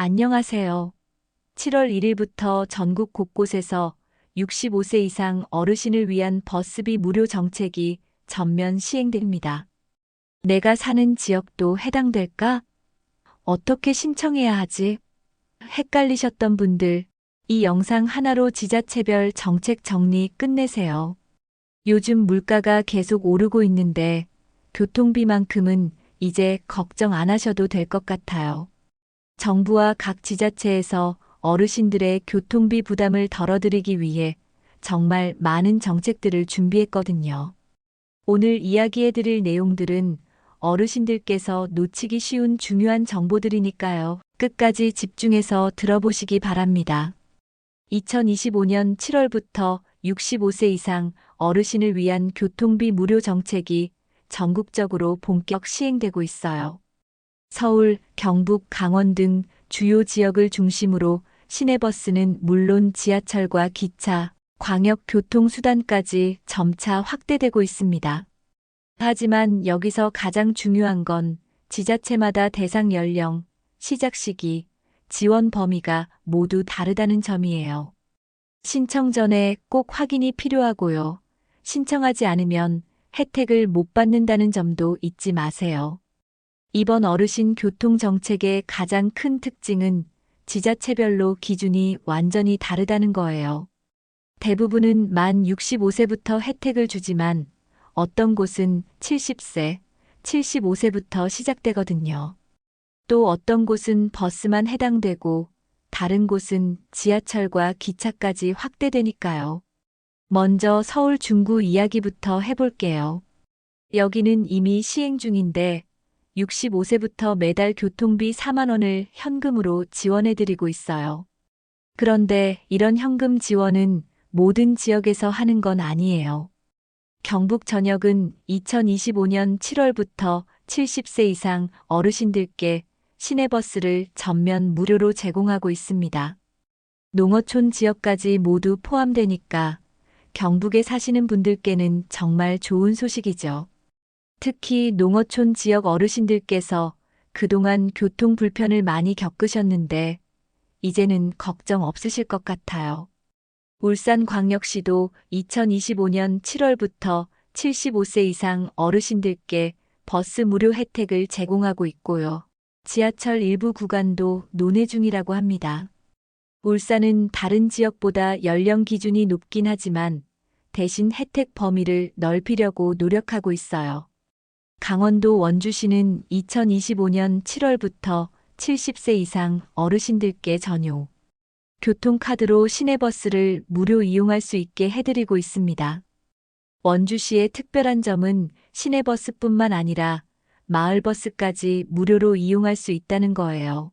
안녕하세요. 7월 1일부터 전국 곳곳에서 65세 이상 어르신을 위한 버스비 무료 정책이 전면 시행됩니다. 내가 사는 지역도 해당될까? 어떻게 신청해야 하지? 헷갈리셨던 분들, 이 영상 하나로 지자체별 정책 정리 끝내세요. 요즘 물가가 계속 오르고 있는데 교통비만큼은 이제 걱정 안 하셔도 될 것 같아요. 정부와 각 지자체에서 어르신들의 교통비 부담을 덜어드리기 위해 정말 많은 정책들을 준비했거든요. 오늘 이야기해드릴 내용들은 어르신들께서 놓치기 쉬운 중요한 정보들이니까요. 끝까지 집중해서 들어보시기 바랍니다. 2025년 7월부터 65세 이상 어르신을 위한 교통비 무료 정책이 전국적으로 본격 시행되고 있어요. 서울, 경북, 강원 등 주요 지역을 중심으로 시내버스는 물론 지하철과 기차, 광역교통수단까지 점차 확대되고 있습니다. 하지만 여기서 가장 중요한 건 지자체마다 대상 연령, 시작 시기, 지원 범위가 모두 다르다는 점이에요. 신청 전에 꼭 확인이 필요하고요. 신청하지 않으면 혜택을 못 받는다는 점도 잊지 마세요. 이번 어르신 교통 정책의 가장 큰 특징은 지자체별로 기준이 완전히 다르다는 거예요. 대부분은 만 65세부터 혜택을 주지만 어떤 곳은 70세, 75세부터 시작되거든요. 또 어떤 곳은 버스만 해당되고 다른 곳은 지하철과 기차까지 확대되니까요. 먼저 서울 중구 이야기부터 해볼게요. 여기는 이미 시행 중인데 65세부터 매달 교통비 4만 원을 현금으로 지원해드리고 있어요. 그런데 이런 현금 지원은 모든 지역에서 하는 건 아니에요. 경북 전역은 2025년 7월부터 70세 이상 어르신들께 시내버스를 전면 무료로 제공하고 있습니다. 농어촌 지역까지 모두 포함되니까 경북에 사시는 분들께는 정말 좋은 소식이죠. 특히 농어촌 지역 어르신들께서 그동안 교통 불편을 많이 겪으셨는데 이제는 걱정 없으실 것 같아요. 울산광역시도 2025년 7월부터 75세 이상 어르신들께 버스 무료 혜택을 제공하고 있고요. 지하철 일부 구간도 논의 중이라고 합니다. 울산은 다른 지역보다 연령 기준이 높긴 하지만 대신 혜택 범위를 넓히려고 노력하고 있어요. 강원도 원주시는 2025년 7월부터 70세 이상 어르신들께 전용 교통카드로 시내버스를 무료 이용할 수 있게 해드리고 있습니다. 원주시의 특별한 점은 시내버스뿐만 아니라 마을버스까지 무료로 이용할 수 있다는 거예요.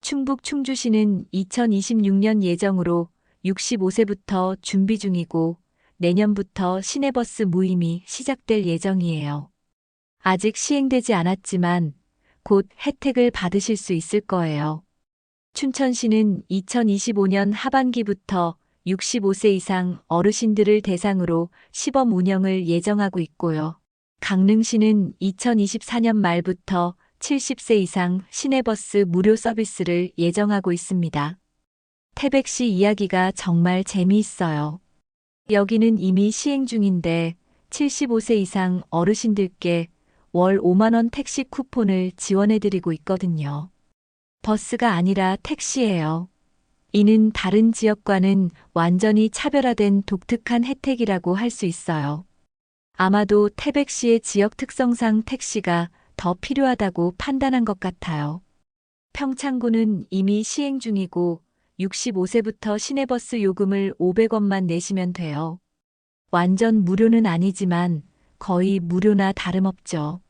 충북 충주시는 2026년 예정으로 65세부터 준비 중이고 내년부터 시내버스 무임이 시작될 예정이에요. 아직 시행되지 않았지만 곧 혜택을 받으실 수 있을 거예요. 춘천시는 2025년 하반기부터 65세 이상 어르신들을 대상으로 시범 운영을 예정하고 있고요. 강릉시는 2024년 말부터 70세 이상 시내버스 무료 서비스를 예정하고 있습니다. 태백시 이야기가 정말 재미있어요. 여기는 이미 시행 중인데 75세 이상 어르신들께 월 5만원 택시 쿠폰을 지원해드리고 있거든요. 버스가 아니라 택시예요. 이는 다른 지역과는 완전히 차별화된 독특한 혜택이라고 할 수 있어요. 아마도 태백시의 지역 특성상 택시가 더 필요하다고 판단한 것 같아요. 평창구는 이미 시행 중이고 65세부터 시내버스 요금을 500원만 내시면 돼요. 완전 무료는 아니지만 거의 무료나 다름없죠.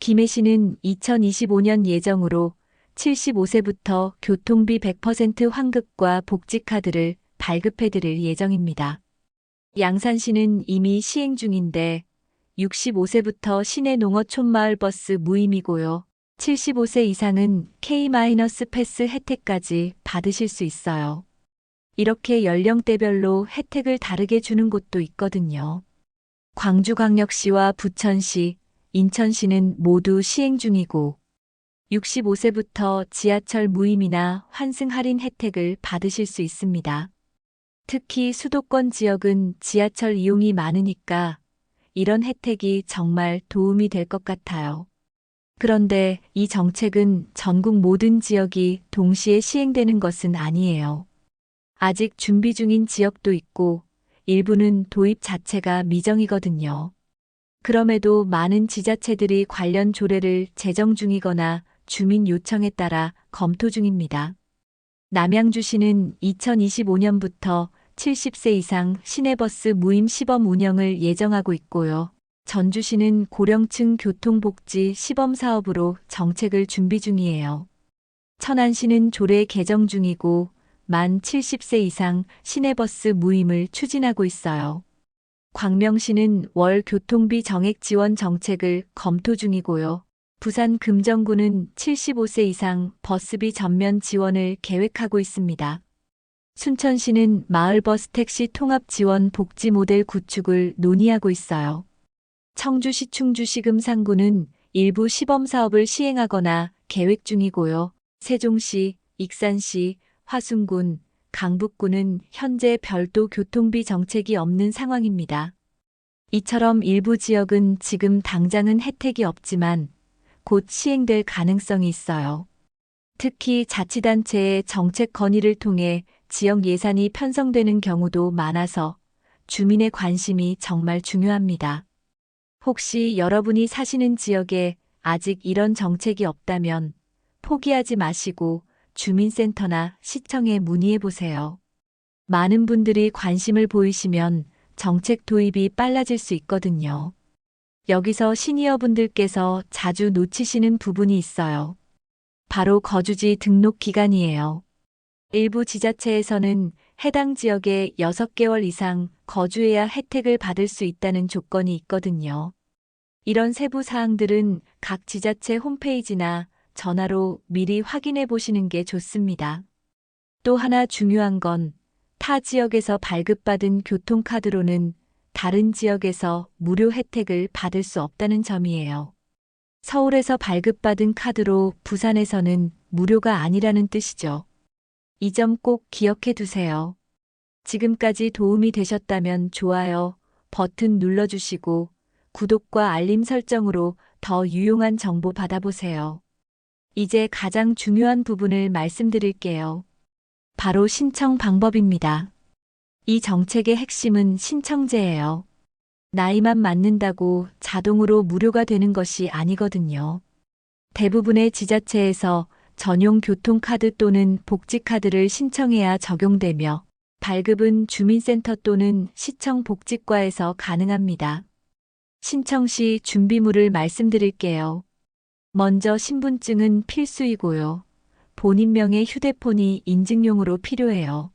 김해 시는 2025년 예정으로 75세부터 교통비 100% 환급과 복지카드를 발급해드릴 예정입니다. 양산시는 이미 시행 중인데 65세부터 시내 농어촌 마을버스 무임이고요. 75세 이상은 K-패스 혜택까지 받으실 수 있어요. 이렇게 연령대별로 혜택을 다르게 주는 곳도 있거든요. 광주광역시와 부천시, 인천시는 모두 시행 중이고 65세부터 지하철 무임이나 환승 할인 혜택을 받으실 수 있습니다. 특히 수도권 지역은 지하철 이용이 많으니까 이런 혜택이 정말 도움이 될 것 같아요. 그런데 이 정책은 전국 모든 지역이 동시에 시행되는 것은 아니에요. 아직 준비 중인 지역도 있고 일부는 도입 자체가 미정이거든요. 그럼에도 많은 지자체들이 관련 조례를 제정 중이거나 주민 요청에 따라 검토 중입니다. 남양주시는 2025년부터 70세 이상 시내버스 무임 시범 운영을 예정하고 있고요. 전주시는 고령층 교통복지 시범 사업으로 정책을 준비 중이에요. 천안시는 조례 개정 중이고 만 70세 이상 시내버스 무임을 추진하고 있어요. 광명시는 월 교통비 정액 지원 정책을 검토 중이고요. 부산 금정구는 75세 이상 버스비 전면 지원을 계획하고 있습니다. 순천시는 마을버스 택시 통합 지원 복지 모델 구축을 논의하고 있어요. 청주시 충주시 금산구는 일부 시범 사업을 시행하거나 계획 중이고요. 세종시, 익산시, 화순군, 강북구는 현재 별도 교통비 정책이 없는 상황입니다. 이처럼 일부 지역은 지금 당장은 혜택이 없지만 곧 시행될 가능성이 있어요. 특히 자치단체의 정책 건의를 통해 지역 예산이 편성되는 경우도 많아서 주민의 관심이 정말 중요합니다. 혹시 여러분이 사시는 지역에 아직 이런 정책이 없다면 포기하지 마시고 주민센터나 시청에 문의해 보세요. 많은 분들이 관심을 보이시면 정책 도입이 빨라질 수 있거든요. 여기서 시니어 분들께서 자주 놓치시는 부분이 있어요. 바로 거주지 등록 기간이에요. 일부 지자체에서는 해당 지역에 6개월 이상 거주해야 혜택을 받을 수 있다는 조건이 있거든요. 이런 세부 사항들은 각 지자체 홈페이지나 전화로 미리 확인해 보시는 게 좋습니다. 또 하나 중요한 건 타 지역에서 발급받은 교통카드로는 다른 지역에서 무료 혜택을 받을 수 없다는 점이에요. 서울에서 발급받은 카드로 부산에서는 무료가 아니라는 뜻이죠. 이 점 꼭 기억해 두세요. 지금까지 도움이 되셨다면 좋아요 버튼 눌러주시고 구독과 알림 설정으로 더 유용한 정보 받아보세요. 이제 가장 중요한 부분을 말씀드릴게요. 바로 신청 방법입니다. 이 정책의 핵심은 신청제예요. 나이만 맞는다고 자동으로 무료가 되는 것이 아니거든요. 대부분의 지자체에서 전용 교통카드 또는 복지카드를 신청해야 적용되며 발급은 주민센터 또는 시청 복지과에서 가능합니다. 신청 시 준비물을 말씀드릴게요. 먼저 신분증은 필수이고요. 본인 명의 휴대폰이 인증용으로 필요해요.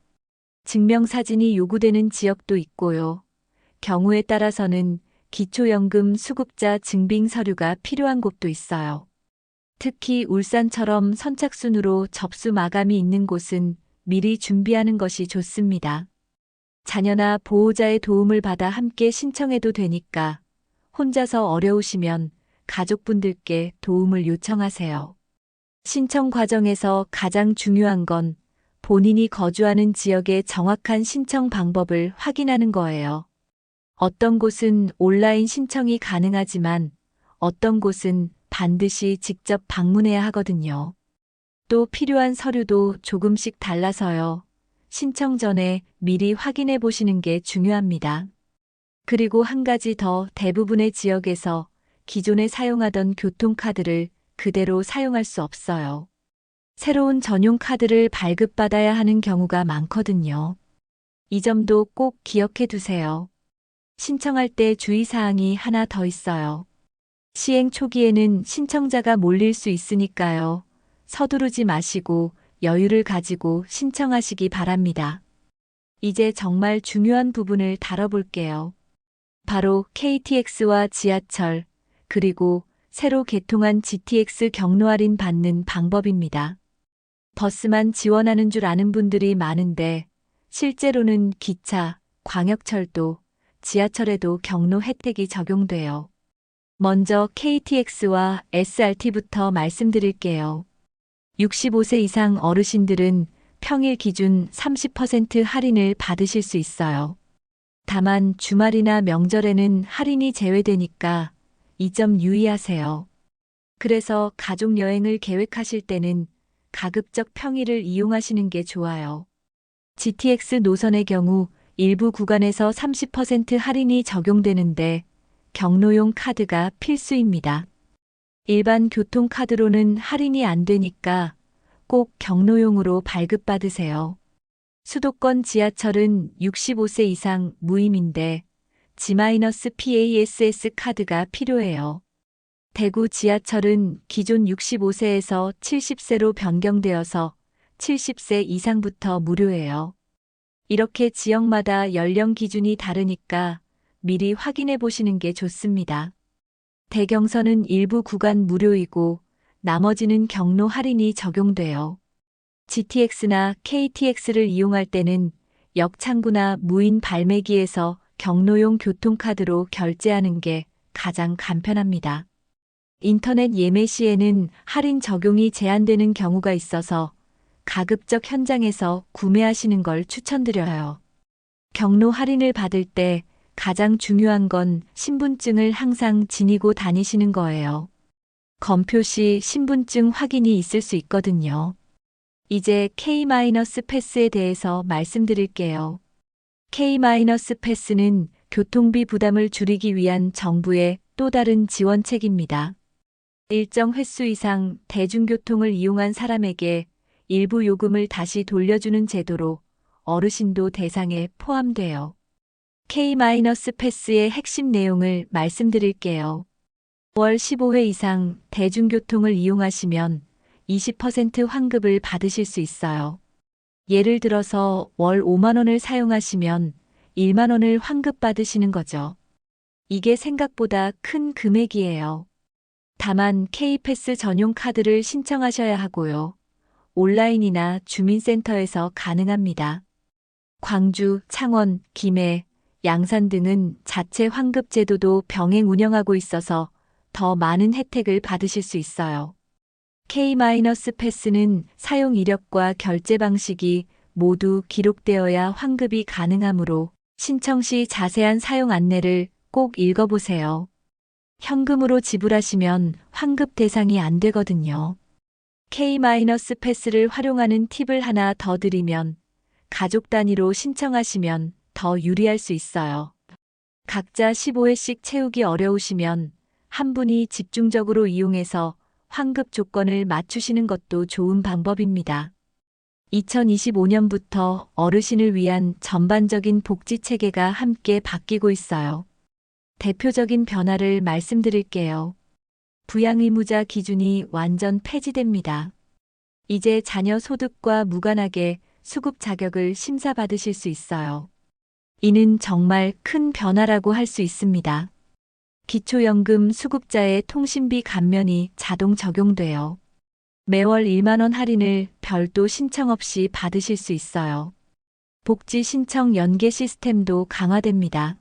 증명사진이 요구되는 지역도 있고요. 경우에 따라서는 기초연금 수급자 증빙 서류가 필요한 곳도 있어요. 특히 울산처럼 선착순으로 접수 마감이 있는 곳은 미리 준비하는 것이 좋습니다. 자녀나 보호자의 도움을 받아 함께 신청해도 되니까 혼자서 어려우시면 가족분들께 도움을 요청하세요. 신청 과정에서 가장 중요한 건 본인이 거주하는 지역의 정확한 신청 방법을 확인하는 거예요. 어떤 곳은 온라인 신청이 가능하지만 어떤 곳은 반드시 직접 방문해야 하거든요. 또 필요한 서류도 조금씩 달라서요. 신청 전에 미리 확인해 보시는 게 중요합니다. 그리고 한 가지 더 대부분의 지역에서 기존에 사용하던 교통카드를 그대로 사용할 수 없어요. 새로운 전용 카드를 발급받아야 하는 경우가 많거든요. 이 점도 꼭 기억해 두세요. 신청할 때 주의사항이 하나 더 있어요. 시행 초기에는 신청자가 몰릴 수 있으니까요. 서두르지 마시고 여유를 가지고 신청하시기 바랍니다. 이제 정말 중요한 부분을 다뤄볼게요. 바로 KTX와 지하철, 그리고 새로 개통한 GTX 경로 할인 받는 방법입니다. 버스만 지원하는 줄 아는 분들이 많은데 실제로는 기차, 광역철도, 지하철에도 경로 혜택이 적용돼요. 먼저 KTX와 SRT부터 말씀드릴게요. 65세 이상 어르신들은 평일 기준 30% 할인을 받으실 수 있어요. 다만 주말이나 명절에는 할인이 제외되니까 이 점 유의하세요. 그래서 가족 여행을 계획하실 때는 가급적 평일을 이용하시는 게 좋아요. GTX 노선의 경우 일부 구간에서 30% 할인이 적용되는데 경로용 카드가 필수입니다. 일반 교통카드로는 할인이 안 되니까 꼭 경로용으로 발급받으세요. 수도권 지하철은 65세 이상 무임인데 G-PASS 카드가 필요해요. 대구 지하철은 기존 65세에서 70세로 변경되어서 70세 이상부터 무료예요. 이렇게 지역마다 연령 기준이 다르니까 미리 확인해 보시는 게 좋습니다. 대경선은 일부 구간 무료이고 나머지는 경로 할인이 적용돼요. GTX나 KTX를 이용할 때는 역창구나 무인 발매기에서 경로용 교통카드로 결제하는 게 가장 간편합니다. 인터넷 예매 시에는 할인 적용이 제한되는 경우가 있어서 가급적 현장에서 구매하시는 걸 추천드려요. 경로 할인을 받을 때 가장 중요한 건 신분증을 항상 지니고 다니시는 거예요. 검표 시 신분증 확인이 있을 수 있거든요. 이제 K-패스에 대해서 말씀드릴게요. K-패스는 교통비 부담을 줄이기 위한 정부의 또 다른 지원책입니다. 일정 횟수 이상 대중교통을 이용한 사람에게 일부 요금을 다시 돌려주는 제도로 어르신도 대상에 포함돼요. K-패스의 핵심 내용을 말씀드릴게요. 월 15회 이상 대중교통을 이용하시면 20% 환급을 받으실 수 있어요. 예를 들어서 월 5만원을 사용하시면 1만원을 환급받으시는 거죠. 이게 생각보다 큰 금액이에요. 다만 K패스 전용 카드를 신청하셔야 하고요. 온라인이나 주민센터에서 가능합니다. 광주, 창원, 김해, 양산 등은 자체 환급 제도도 병행 운영하고 있어서 더 많은 혜택을 받으실 수 있어요. K-패스는 사용 이력과 결제 방식이 모두 기록되어야 환급이 가능하므로 신청 시 자세한 사용 안내를 꼭 읽어보세요. 현금으로 지불하시면 환급 대상이 안 되거든요. K-패스를 활용하는 팁을 하나 더 드리면 가족 단위로 신청하시면 더 유리할 수 있어요. 각자 15회씩 채우기 어려우시면 한 분이 집중적으로 이용해서 환급 조건을 맞추시는 것도 좋은 방법입니다. 2025년부터 어르신을 위한 전반적인 복지 체계가 함께 바뀌고 있어요. 대표적인 변화를 말씀드릴게요. 부양 의무자 기준이 완전 폐지됩니다. 이제 자녀 소득과 무관하게 수급 자격을 심사받으실 수 있어요. 이는 정말 큰 변화라고 할 수 있습니다. 기초연금 수급자의 통신비 감면이 자동 적용돼요. 매월 1만원 할인을 별도 신청 없이 받으실 수 있어요. 복지 신청 연계 시스템도 강화됩니다.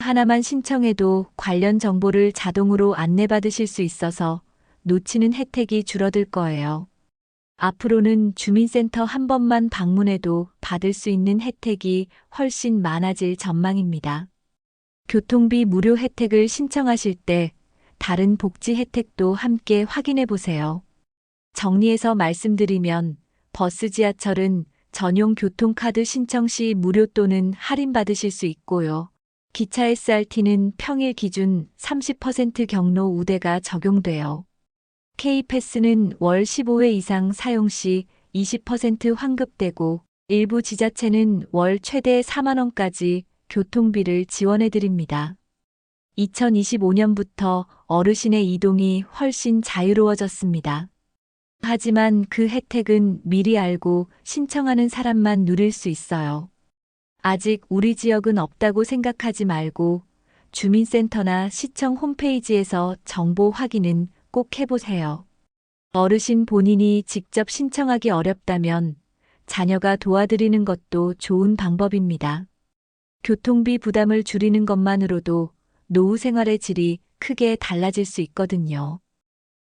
하나만 신청해도 관련 정보를 자동으로 안내받으실 수 있어서 놓치는 혜택이 줄어들 거예요. 앞으로는 주민센터 한 번만 방문해도 받을 수 있는 혜택이 훨씬 많아질 전망입니다. 교통비 무료 혜택을 신청하실 때 다른 복지 혜택도 함께 확인해 보세요. 정리해서 말씀드리면 버스 지하철은 전용 교통카드 신청 시 무료 또는 할인받으실 수 있고요. 기차 SRT는 평일 기준 30% 경로 우대가 적용돼요. K패스는 월 15회 이상 사용 시 20% 환급되고 일부 지자체는 월 최대 4만원까지 교통비를 지원해 드립니다. 2025년부터 어르신의 이동이 훨씬 자유로워졌습니다. 하지만 그 혜택은 미리 알고 신청하는 사람만 누릴 수 있어요. 아직 우리 지역은 없다고 생각하지 말고 주민센터나 시청 홈페이지에서 정보 확인은 꼭 해보세요. 어르신 본인이 직접 신청하기 어렵다면 자녀가 도와드리는 것도 좋은 방법입니다. 교통비 부담을 줄이는 것만으로도 노후 생활의 질이 크게 달라질 수 있거든요.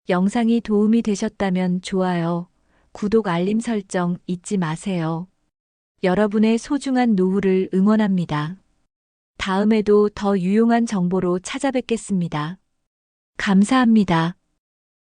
영상이 도움이 되셨다면 좋아요, 구독 알림 설정 잊지 마세요. 여러분의 소중한 노후를 응원합니다. 다음에도 더 유용한 정보로 찾아뵙겠습니다. 감사합니다.